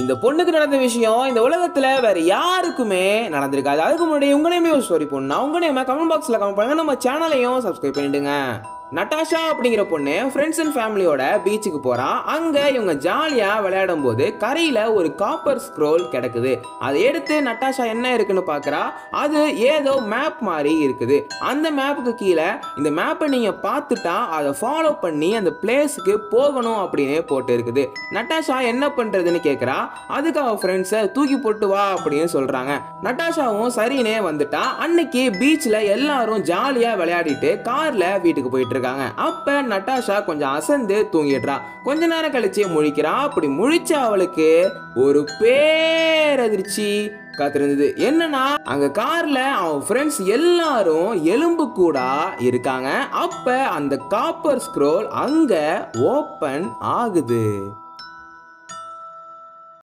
இந்த பொண்ணுக்கு நடந்த விஷயம் இந்த உலகத்துல வேற யாருக்குமே நடந்திருக்காது. அதுக்கு முன்னாடி உங்க நேமே ஒரு ஸ்டோரி பொண்ணா உங்க கமெண்ட் பாக்ஸ்ல கமெண்ட் பண்ணுங்க. நம்ம சேனலையும் சப்ஸ்கிரைப் பண்ணிடுங்க. நட்டாஷா அப்படிங்கிற பொண்ணு ஃப்ரெண்ட்ஸ் அண்ட் ஃபேமிலியோட பீச்சுக்கு போகிறான் அங்க இவங்க ஜாலியா விளையாடும் போது கரையில ஒரு காப்பர் ஸ்க்ரோல் கிடக்குது. அதை எடுத்து நட்டாஷா என்ன இருக்குன்னு பார்க்குறா அது ஏதோ மேப் மாதிரி இருக்குது. அந்த மேப்புக்கு கீழே இந்த மேப்பை நீங்க பார்த்துட்டா அதை ஃபாலோ பண்ணி அந்த பிளேஸுக்கு போகணும் அப்படின்னு போட்டு இருக்குது. நட்டாஷா என்ன பண்றதுன்னு கேட்குறா அதுக்கு அவ ஃப்ரெண்ட்ஸை தூக்கி போட்டு வா அப்படின்னு சொல்றாங்க. நட்டாஷாவும் சரினே வந்துட்டா. அன்னைக்கு பீச்ல எல்லாரும் ஜாலியா விளையாடிட்டு கார்ல வீட்டுக்கு போயிட்டு இருக்காங்க. அப்ப நட்டாஷா கொஞ்சம் அசந்து தூங்கிடுறா. கொஞ்ச நேரம் கழிச்சு முழிக்கிறா. அப்படி முழிச்ச அவளுக்கு ஒரு பேரதிர்ச்சி காத்திருந்தது. என்னன்னா அங்க கார்ல அவன் ஃப்ரெண்ட்ஸ் எல்லாரும் எலும்பு கூடா இருக்காங்க. அப்ப அந்த காப்பர் ஸ்க்ரோல் அங்க ஓபன் ஆகுது.